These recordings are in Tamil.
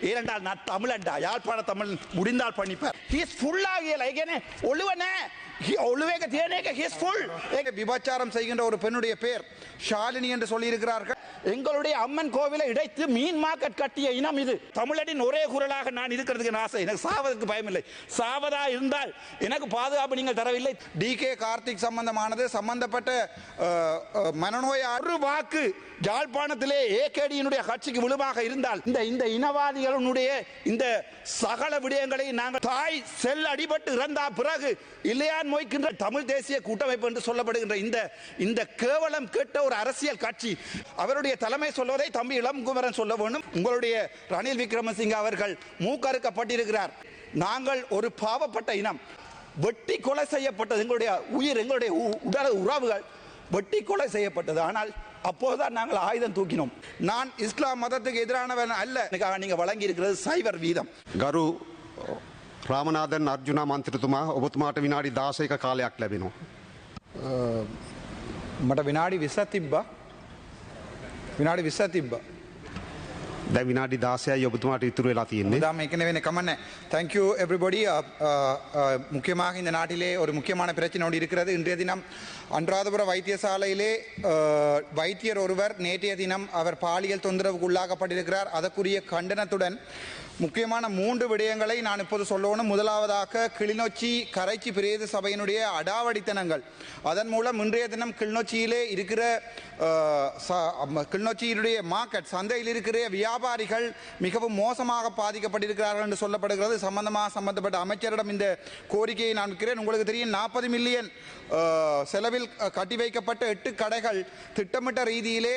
ஏனென்றால் தமிழ் முடிந்தால் பண்ணிப்பேன். விபச்சாரம் செய்கின்ற ஒரு பெண்ணுடைய பேர் ஷாலினி என்று சொல்லியிருக்கிறார்கள். எங்களுடைய அம்மன் கோவிலை இடைத்து மீன் மார்க்கெட் கட்டிய இனம் இது. தமிழனின் ஒரே குரலாக நான் இருக்கிறதுக்கு ஆசை. எனக்கு சாவதற்கு பயமில்லை. சாவதா இருந்தால் எனக்கு பாதுகாப்பு நீங்கள் தரவில்லை. டி கே கார்த்திக் சம்பந்தமானது சம்பந்தப்பட்ட மனநோய் ஒரு வாக்கு ஜாழ்ப்பாணத்திலே ஏகேடியினுடைய கட்சிக்கு விழுமாக இருந்தால் இந்த இந்த இனவாதிகளுடைய இந்த சகல விடயங்களை நாங்கள் தாய் செல் அடிபட்டு இறந்தா பிறகு இல்லையான் மொய்க்கின்ற தமிழ் தேசிய கூட்டமைப்பு என்று சொல்லப்படுகின்ற இந்த இந்த கேவலம் கேட்ட ஒரு அரசியல் கட்சி. அவருடைய தலைமை சொல்வதை தம்பி இளங்குமரன் சொல்ல வேண்டும் உங்களுடைய ரணில் விக்ரமசிங்க அவர்கள் மூக்கறுக்கப்பட்டிருக்கிறார் நாங்கள் ஒரு பாவப்பட்ட இனம் வெட்டி கொலை செய்யப்பட்டது எங்களுடைய உயிர் எங்களுடைய உ- உடல் உறவுகள் வெட்டி கொலை செய்யப்பட்டது ஆனால் அப்போதுதான் நாங்கள் ஆயுதம் தூக்கினோம் நான் இஸ்லாம் மதத்துக்கு எதிரானவன் அல்ல எனக்காக நீங்க வழங்கி இருக்கிறது சைவர் வீதம் ගරු රාමනාදන් අර්ජුනා මන්ත්‍රතුමා ඔබතුමාට විනාඩි දාසයක කාලයක් ලැබෙනවා. මට විනාඩි විස්සත් තිබ්බා විනාඩි විස්සත් තිබ්බා දැ විනාඩි දාසයයි ඔබතුමාට ඉතුරු වෙලා තියෙන්නේ. தாம் ஏற்கனவே கம்மண்ண தேங்க்யூ எவ்ரிபடி முக்கியமாக இந்த நாட்டிலே ஒரு முக்கியமான பிரச்சனையோடு இருக்கிறது இன்றைய தினம் அன்றாதபுர வைத்தியசாலையிலே அஹ், வைத்தியர் ஒருவர் நேற்றைய தினம் அவர் பாலியல் தொந்தரவுக்கு உள்ளாக்கப்பட்டிருக்கிறார் அதற்குரிய கண்டனத்துடன் முக்கியமான மூன்று விடயங்களை நான் இப்போது சொல்லணும். முதலாவதாக கிளிநொச்சி கரைச்சி பிரேத சபையினுடைய அடாவடித்தனங்கள். அதன் மூலம் இன்றைய தினம் கிளிநொச்சியிலே இருக்கிற கிளிநொச்சியினுடைய மார்க்கெட் சந்தையில் இருக்கிற வியாபாரிகள் மிகவும் மோசமாக பாதிக்கப்பட்டிருக்கிறார்கள் என்று சொல்லப்படுகிறது. சம்பந்தமாக சம்பந்தப்பட்ட அமைச்சரிடம் இந்த கோரிக்கையை நான் வைக்கிறேன். உங்களுக்கு தெரியும் நாற்பது மில்லியன் செலவில் கட்டி வைக்கப்பட்ட எட்டு கடைகள் திட்டமிட்ட ரீதியிலே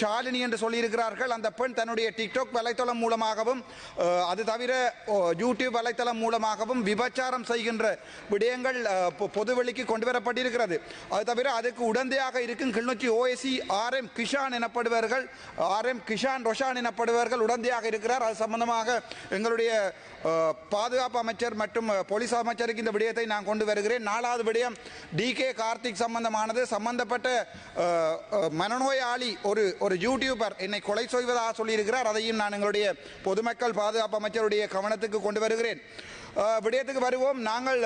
ஷாலினி என்று சொல்லியிருக்கிறார்கள். அந்த பெண் தன்னுடைய டிக்டாக் வலைத்தளம் மூலமாகவும் அது தவிர யூடியூப் வலைத்தளம் மூலமாகவும் விபச்சாரம் செய்கின்ற விடயங்கள் பொ- பொதுவெளிக்கு கொண்டு வரப்பட்டிருக்கிறது. அது தவிர அதுக்கு உடந்தையாக இருக்கும் Kilinochchi OSC R M Kishan எனப்படுவார்கள் R M Kishan Roshan எனப்படுவர்கள் உடந்தையாக இருக்கிறார். அது சம்பந்தமாக எங்களுடைய பாதுகாப்பு அமைச்சர் மற்றும் போலீஸ் அமைச்சருக்கு இந்த விடயத்தை நான் கொண்டு வருகிறேன். நாலாவது விடயம் டி கே கார்த்திக் சம்பந்தமானது. சம்பந்தப்பட்ட மனநோயாளி ஒரு ஒரு யூடியூபர் என்னை கொலை செய்வதாக சொல்லியிருக்கிறார். அதையும் நான் எங்களுடைய பொதுமக்கள் பாதுகாப்பு அமைச்சருடைய கவனத்துக்கு கொண்டு வருகிறேன். விடயத்துக்கு வருவோம். நாங்கள்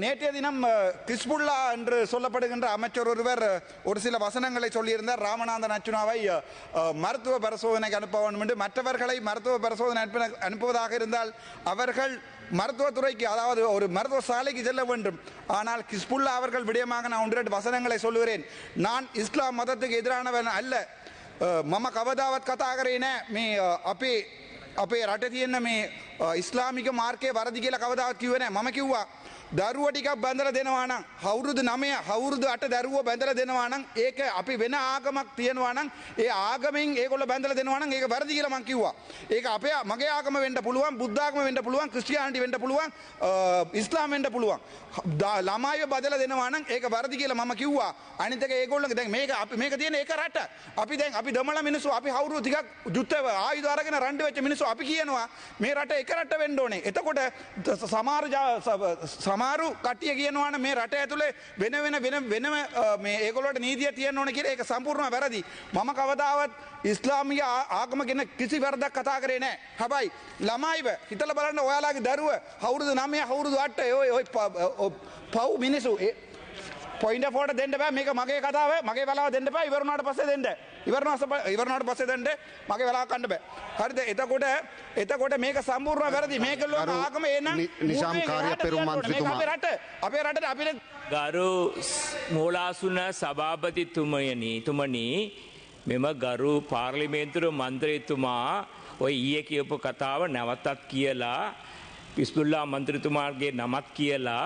நேற்றைய தினம் அஹ், கிஸ்புல்லா என்று சொல்லப்படுகின்ற அமைச்சர் ஒருவர் அஹ், ஒரு சில வசனங்களை சொல்லியிருந்தார் ராமநாதன் அச்சுனாவை அஹ், அஹ், மருத்துவ பரிசோதனைக்கு அனுப்ப வேண்டும் என்று மற்றவர்களை மருத்துவ பரிசோதனை அனுப்ப அனுப்புவதாக இருந்தால் அவர்கள் மருத்துவத்துறைக்கு அதாவது ஒரு மருத்துவ சாலைக்கு செல்ல வேண்டும் ஆனால் கிஸ்புல்லா அவர்கள் விடயமாக நான் ஒன்று ரெண்டு வசனங்களை சொல்லுகிறேன் நான் இஸ்லாம் மதத்துக்கு எதிரானவன் அல்ல අ, මම කවදාවත් කතා කරේ නෑ මේ අ, අපේ අපේ රට තියෙන්න මේ අ, ඉස්ලාමික මාර්කය වරදි කියලා කවදාවත් කිව්වේ නෑ මම කිව්වා දරුව ටිකක් බැඳලා දෙනවා නම් අවුරුදු 9 අවුරුදු 8 දරුවෝ බැඳලා දෙනවා නම් ඒක අපි වෙන ආගමක් තියනවා නම් ඒ ආගමෙන් ඒගොල්ලෝ බැඳලා දෙනවා නම් ඒක වැරදි කියලා මම කිව්වා. ඒක අපේ මගේ ආගම වෙන්න පුළුවන්, බුද්ධ ආගම වෙන්න පුළුවන්, ක්‍රිස්තියානිටි වෙන්න පුළුවන්, අ, ඉස්ලාම් වෙන්න පුළුවන්. දා- ළමයිව බදලා දෙනවා නම් ඒක වැරදි කියලා මම කිව්වා. අනිත් එක ඒගොල්ලෝ දැන් මේක අපි මේක තියෙන ඒක රට. අපි දැන් අපි දමල මිනිස්සු අපි අවුරුදු ටිකක් යුද්ධ ආයුධ අරගෙන රණ්ඩු වෙච්ච මිනිස්සු අපි කියනවා මේ රට එක රට වෙන්න ඕනේ. එතකොට ද- සමහර ජා- ස- සමහරු කට්ටිය කියනවා නම් මේ රට ඇතුලේ වෙන වෙන වෙන වෙනම අ, මේ ඒගොල්ලෝට නීතිය තියෙන්න ඕනේ කියලා ඒක සම්පූර්ණ වැරදි. මම කවදාවත් ඉස්ලාමික ආ- ආගම ගැන කිසි වැරදක් කතා කරේ නෑ. හැබැයි ළමයිව හිතලා බලන්න ඔයාලාගේ දරුව අවුරුදු 9 අවුරුදු 8 ඔය ඔය ප- ඔ- පව් මිනිස්සු ඒ- පොයින්ට ෆෝට දෙන්න බෑ මේක මගේ කතාව මගේ වෙලාව දෙන්න බෑ ඉවරනාට පස්සේ දෙන්න ඉවරනාස ඉවරනාට පස්සේ දෙන්න මගේ වෙලාව කන්න බෑ. හරිද? එතකොට එතකොට මේක සම්පූර්ණ වැරදි. මේක ලෝක ආගම එනම් නි- නිශාම් කාර්ය පෙරමුම් මන්ත්‍රීතුමා. අපේ රට අපේ රටට අපිට ගරු මූලාසුන සභාපතිතුමයනි තුමනි මෙම ගරු පාර්ලිමේන්තුර මන්ත්‍රයතුමා ඔය ඊය කියපු කතාව නැවතත් කියලා පිස්පුල්ලා මන්ත්‍රතුමාගේ නමත් කියලා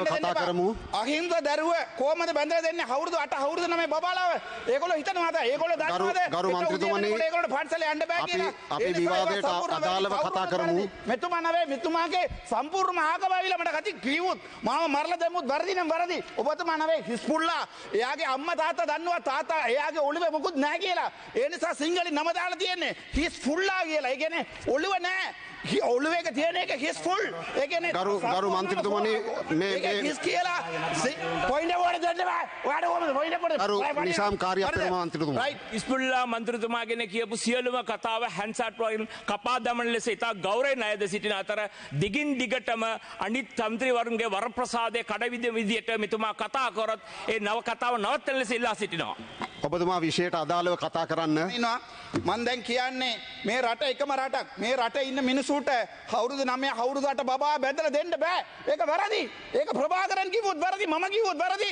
අදාළව කතා කරමු. අහිංස දරුව කොහමද බැඳලා දෙන්නේ? අවුරුදු 8 අවුරුදු 9 බබාලාව. ඒගොල්ලෝ හිතනවාද? ඒගොල්ලෝ දන්නවද? ගරු මන්ත්‍රීතුමනි, ඒගොල්ලෝ පන්සලේ යන්න බෑ කියලා. අපි විවාදයට අදාළව. කතා කරමු. මෙතුමා නවේ මෙතුමාගේ සම්පූර්ණ ආගම ඇවිල්ලා මට කති කිව්වොත් මාව මරලා දැම්මුත් වැරදි නම් වැරදි. ඔබතුමා නවේ හිස්පුල්ලා එයාගේ අම්මා තාත්තා දන්නවා තාත්තා එයාගේ ඔළුවේ මොකුත් නැහැ කියලා. ඒ නිසා සිංහලෙන් නම දාලා තියෙන්නේ හිස්පුල්ලා කියලා. ඒ කියන්නේ ඔළුව නැහැ. එක තියෙන එක හිස්පුල්. ඒ කියන්නේ ගරු- ගරු මන්ත්‍රීතුමනි, මේ- හිස් කියලා පොයින්ට කොට දෙන්න බෑ. ඔයාට කොහමද පොයින්ට කොට? ගරු ඔයා පඩි- නිශාම් කාර්ය හරිද? පෙරමුම් මන්ත්‍රීතුමා. ඉස්පුල්ලා මන්ත්‍රතුමාගෙන කියපු සියලුම කතාව හැන්සාට්වයින් කපා දමන ලෙස ඉතා ගෞරය නයද සිටින අතර දිගින් දිගටම අනිත් තන්ත්‍රීවරුන්ගේ වරප්‍රසාදය කඩවිද විදියට මෙතුමා කතා කොරත් ඒ නව කතාව නවත්තන ලෙස ඉල්ලා සිටිනවා. ඔබතුමා විෂයට අදාළව කතා කරන්න මන් දැන් කියන්නේ මේ රට එකම රටක් මේ රට ඉන්න මිනිසුට හවුරුදු නමය හවුරුදුට බා බැඳල දෙන්න බෑ. ඒක වැරදි. ඒක ප්‍රභාකරන් කිවුත් වැරදි මම කිව්වොත් වැරදි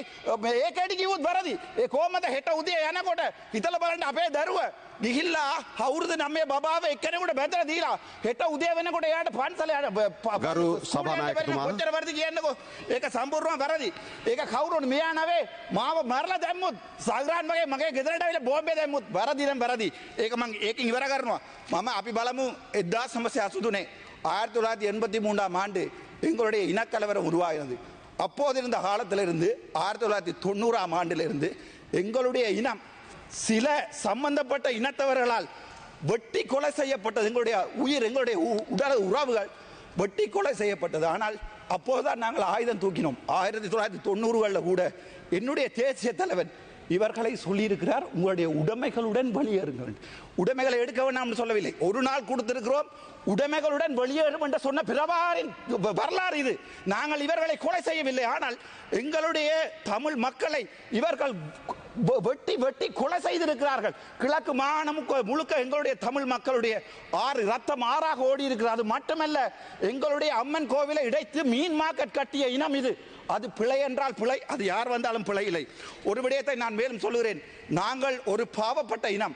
ඒකඩි කිවුත් වැරදි. ඒ කොහමද හෙට උදේ යනකොට හිතල බලන්න අපේ දරුව ගිහිල්ලා හවුරුදු නමේ බාව එක්කෙනෙකුට බැඳලා දීලා හෙට උදේ වෙනකොට එයාට පන්සල යන ගරු සභානායකතුමා. කොච්චර වැරදි කියන්නකෝ ඒක සම්පූර්ණයෙන්ම වැරදි ඒක කවුරුන් මෙයා නවේ මාව මරලා දැම්මුත් සල්රාන් වගේ මගේ ගෙදරට ඇවිල්ලා බෝම්බේ දැම්මුත් වැරදි නම් වැරදි ඒක මං ඒකෙන් ඉවර කරනවා මම අපි බලමු 1983 ஆயிரத்தி தொள்ளாயிரத்தி எண்பத்தி மூன்றாம் ஆண்டு எங்களுடைய இனக்கலவரம் உருவாகிறது அப்போதிருந்த காலத்திலிருந்து ஆயிரத்தி தொள்ளாயிரத்தி தொண்ணூறாம் ஆண்டிலிருந்து எங்களுடைய இனம் சில சம்பந்தப்பட்ட இனத்தவர்களால் வெட்டி கொலை செய்யப்பட்டது. எங்களுடைய உயிர் எங்களுடைய உ- உடல் உறவுகள் வெட்டி கொலை செய்யப்பட்டது. ஆனால் அப்போதுதான் நாங்கள் ஆயுதம் தூக்கினோம். ஆயிரத்தி தொள்ளாயிரத்தி தொண்ணூறுகளில் கூட என்னுடைய தேசிய தலைவன் இவர்களை சொல்லியிருக்கிறார். உங்களுடைய உடைமைகளுடன் வெளியேறுங்கள் உடைமைகளை எடுக்க வேண்டாம்னு சொல்லவில்லை. ஒரு நாள் கொடுத்திருக்கிறோம். உடைமைகளுடன் வெளியேறும் என்று சொன்ன பிரபாரின் வரலாறு இது. நாங்கள் இவர்களை கொலை செய்யவில்லை. ஆனால் எங்களுடைய தமிழ் மக்களை இவர்கள் வெட்டி வெட்டி கொலை செய்திருக்கிறார்கள். கிழக்கு மாகாணம் முழுக்க எங்களுடைய தமிழ் மக்களுடைய ஆறு ரத்தம் ஆறாக ஓடி இருக்கிறது அது மட்டுமல்ல எங்களுடைய அம்மன் கோவிலை இடைத்து மீன் மார்க்கெட் கட்டிய இனம் இது. அது பிழை என்றால் பிழை அது யார் வந்தாலும் பிழை இல்லை. ஒரு விடயத்தை நான் மேலும் சொல்கிறேன் நாங்கள் ஒரு பாவப்பட்ட இனம்.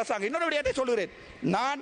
அரசாங்கம். இன்னொரு விடயத்தை சொல்கிறேன் நான்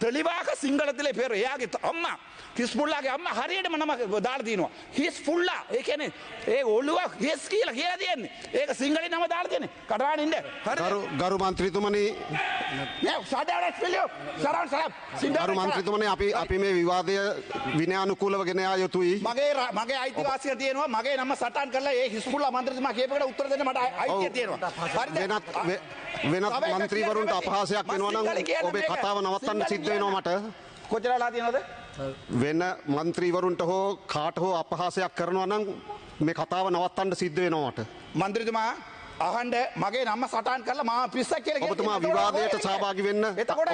තෙලිවාක සිංහලතිලේ පෙර එයාගේ අම්ම හිස්පුල්ලාගේ අම්ම හරියට මනම දාල දීනවා හිස් පුල්ලා ඒකන ඒ ඔල්ලුව හෙස් කියලා කිය තියන්නේ. ඒක සිංහලි නම දාල්ගෙන කටවානන්ට හරු ගරු මන්ත්‍රීතුමන සඩට පිලියෝ සරන් සර සිදරු මන්ත්‍රීතුමන අපි අපි මේ විවාදය විනයානුකූලව ගෙනයා යුතුයි. මගේ මගේ අයිතිවාසය තියනවා. මගේ නම සටන් කරලා ඒ හිස්පුල්ල මන්ත්‍රතුමා කියපට උත්තර දෙනට අයිතිය තියෙනවා. වෙනත් කට්ටිය අපහාසයක් වෙනවා නම් ඔබේ. කතාව නවත්තන්න සිද්ධ වෙනවා මට. කොච්චර වෙලා තියෙනවද වෙන මන්ත්‍රීවරුන්ට හෝ කාට හෝ අපහාසයක් කරනවා නම් මේ කතාව නවත්තන්න සිද්ධ වෙනවා මට. මන්ත්‍රීතුමා අහන්ඩ මගේ නම්ම සටන් කරලා මා පිස්ස කියල ඔබතුමා විවාදයට සහභාගි වෙන්න එතකොට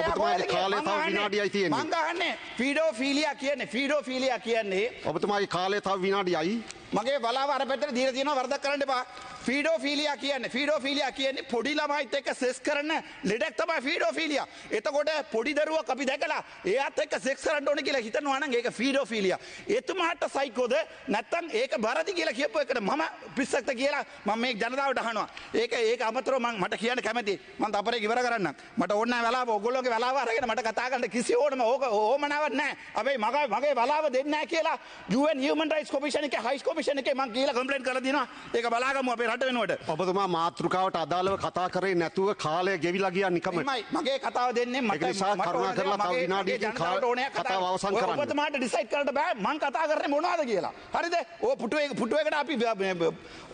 කාලය තව විනාඩියයි තියෙන්නේ. මංගහන්නේ ෆීඩෝ ෆීලිය කියන්නේ ෆීඩෝ ෆීලිය කියන්නේ ඔබතුමාගේ කාලය තව විනාඩියයි මගේ බලාව අර පැත්තට දීලා තියෙනවා වරදක් කරන්න එපා. ෆීඩෝෆීලියා කියන්නේ ෆීඩෝෆීලියා කියන්නේ පොඩි ළමයිත් එක්ක සෙක්ස් කරන ලෙඩක් තමයි ෆීඩෝෆීලියා. එතකොට පොඩි දරුවක් අපි දැකලා එයාත් එක්ක සෙක්ස් කරන්න ඕනේ කියලා හිතනවා නම් ඒක ෆීඩෝෆීලියා. එතුමාට සයිකෝද නැත්තම් ඒක බරදි කියලා කියපු එකට මම පිස්සක්ද කියලා මම මේ ජනතාවට අහනවා. ඒක ඒක අමතරව මම මට කියන්න කැමතියි. මම තපරේ ඉවර කරන්නම්. මට ඕන නැහැ වෙලාව ඔයගොල්ලෝගේ වෙලාව අරගෙන මට කතා කරන්න කිසි ඕනම ඕක ඕමනාවක් නැහැ. හැබැයි මගේ මගේ වෙලාව දෙන්නේ නැහැ කියලා UN Human Rights Commission එකේ High Commission එකේ මං කියලා කම්ප්ලේන්ට් කරලා දිනවා. ඒක බලාගමු අපේ රට වෙනුවට. ඔබතුමා මාතෘකාවට අදාළව කතා කරේ නැතුව කාලය ගෙවිලා ගියා එමයි මගේ කතාව දෙන්නේ මට නිසා කරුණා කරලා තව විනාඩියකින් කතාව අවසන් ඔය කරන්න. ඔබතුමාට ඩිසයිඩ් කරන්න බෑ මං කතා කරන්නේ මොනවද කියලා. හරිද? ඕ පුටුවේ පුටුවේකට අපි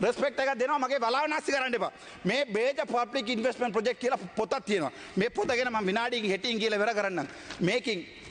රෙස්පෙක්ට් එකක් දෙනවා මගේ බලාව නැස්ති කරන්න එපා. මේ බේජ පබ්ලික් ඉන්වෙස්ට්මන්ට් ප්‍රොජෙක්ට් කියලා පොතක් තියෙනවා. මේ පොත ගැන මම විනාඩියකින් හෙටින් කියලා ඉවර කරන්නම්. මේකින්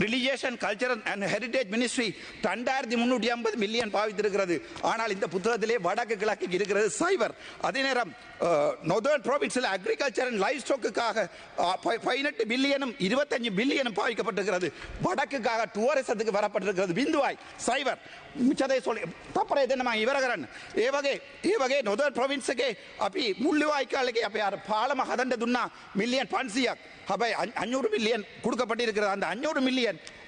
religion culture and heritage ministry ரெண்டாயிரத்தி முன்னூற்றி ஐம்பது மில்லியன் பாவித்திருக்கிறது. ஆனால் இந்த புத்தகத்திலே வடக்கு கிழக்கு இருக்கிறது சைபர் அதே நேரம் நொதர்ன் ப்ராவின்ஸில் அக்ரிகல்ச்சர் அண்ட் லைஃப் ஸ்டோக்குக்காக பதினெட்டு பில்லியனும் இருபத்தஞ்சு பில்லியனும் பாவிக்கப்பட்டிருக்கிறது. வடக்குக்காக டூரிசத்துக்கு வரப்பட்டிருக்கிறது பிந்துவாய் சைவர் மிச்சதை சொல்லி தப்பரை தினமா இவரகரன்? ஏவகே ஏவகே நொதர் ப்ரொவின்ஸுக்கு அப்படி முள்ளுவாய்க்காலுக்கு அப்போ யார்? பாலமாக அதண்டதுன்னா மில்லியன் பான்சியாக். அப்போ அஞ்சூறு மில்லியன் கொடுக்கப்பட்டிருக்கிறது. அந்த அஞ்சூறு மில்லியன் கொடுக்கப்பட்டிருக்கிறது அந்த அஞ்சூறு மில்லியன்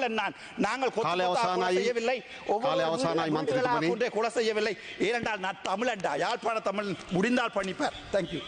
தமிழன் நான் நாங்கள். செய்யவில்லை. ஒவ்வொரு காலை செய்யவில்லை. ஏனென்றால் நான் தமிழன்டா யாழ்ப்பாண தமிழ் முடிந்தால் பண்ணிப்பார் தேங்க்யூ